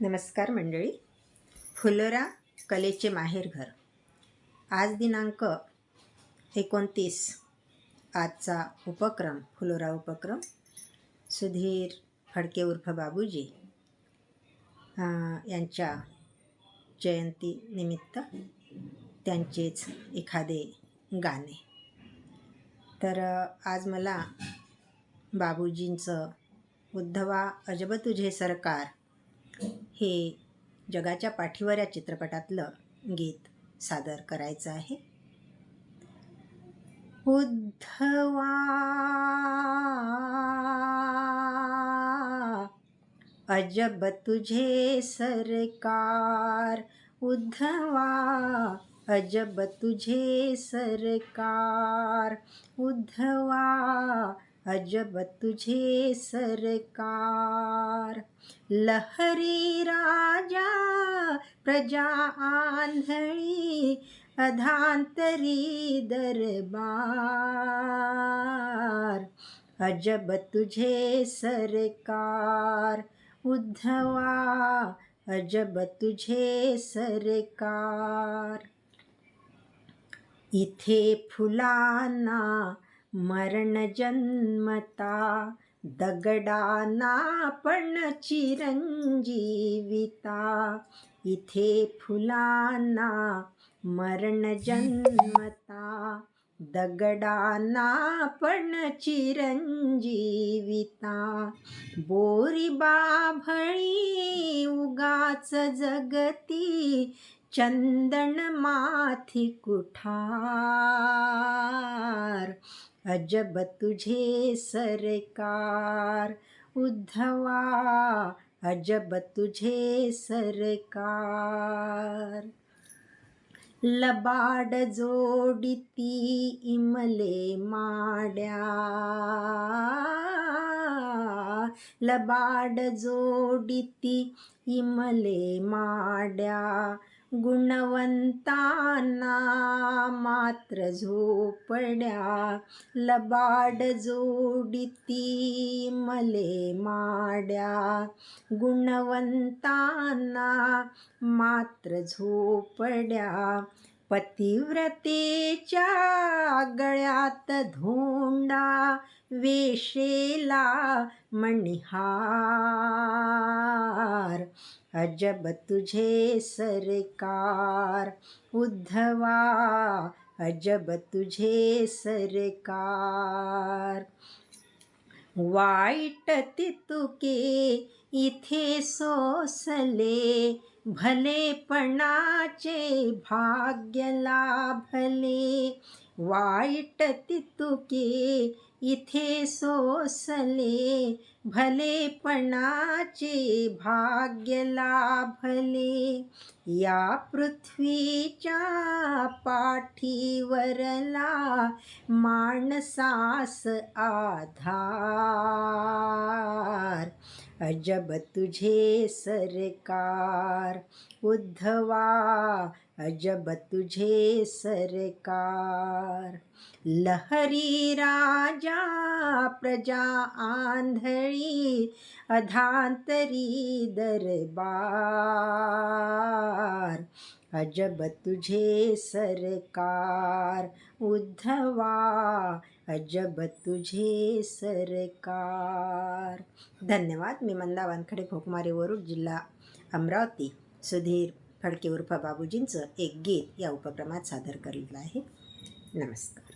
नमस्कार मंडळी. फुलोरा कलेचे माहेरघर आज दिनांक एकोणतीस. आजचा उपक्रम फुलोरा उपक्रम. सुधीर फडके उर्फ बाबूजी यांच्या जयंतीनिमित्त त्यांचेच एखादे गाणे. तर आज मला बाबूजींचं उद्धवा अजब तुझे सरकार हे जगाच्या पाठीवर या चित्रपटातलं गीत सादर करायचं आहे. उद्धवा अजब तुझे सरकार उद्धवा अजब तुझे सरकार उद्धवा अजब तुझे सरकार। लहरी राजा, प्रजा आंधळी अधांतरी दरबार। अजब तुझे सरकार, उद्धवा। अजब तुझे सरकार। इथे फुलांना मरण जन्मता दगडाना पण चिरंजीविता. इथे फुलांना मरण जन्मता दगडांना पण चिरंजीविता. बोरी बाभळी उगाच जगती चंदन माथी कुठार. अजब तुझे सरकार उद्धवा अजब तुझे सरकार. लबाड जोडिती इमले माड्या. लबाड जोडिती इमले माड्या. गुणवंतांना मात्र झोपड्या. लबाड जोडिती मले माड्या. गुणवंतांना मात्र झोपड्या. पतिव्रतेच्या गळ्यात धोंडा. वेशेला मणिहार. अजब तुझे सरकार उद्धवा अजब तुझे सरकार. वाईट तितुके इथे सोसले भलेपणाचे भाग्य लाभले. वाईट तितुके इथे सोसले भलेपणाचे भाग्य लाभले. या पृथ्वीच्या पाठीवरला माणसास आधार. अजब तुझे सरकार उद्धवा अजब तुझे सरकार। लहरी राजा प्रजा आंधळी अधांतरी दरबार। अजब तुझे सरकार उद्धवा अजब तुझे सरकार। धन्यवाद मी मंदा वानखडे भोकमारे वरुड जिल्हा अमरावती सुधीर। फडके उर्फ बाबूजींचं एक गीत या उपक्रमात सादर केलेलं आहे. नमस्कार.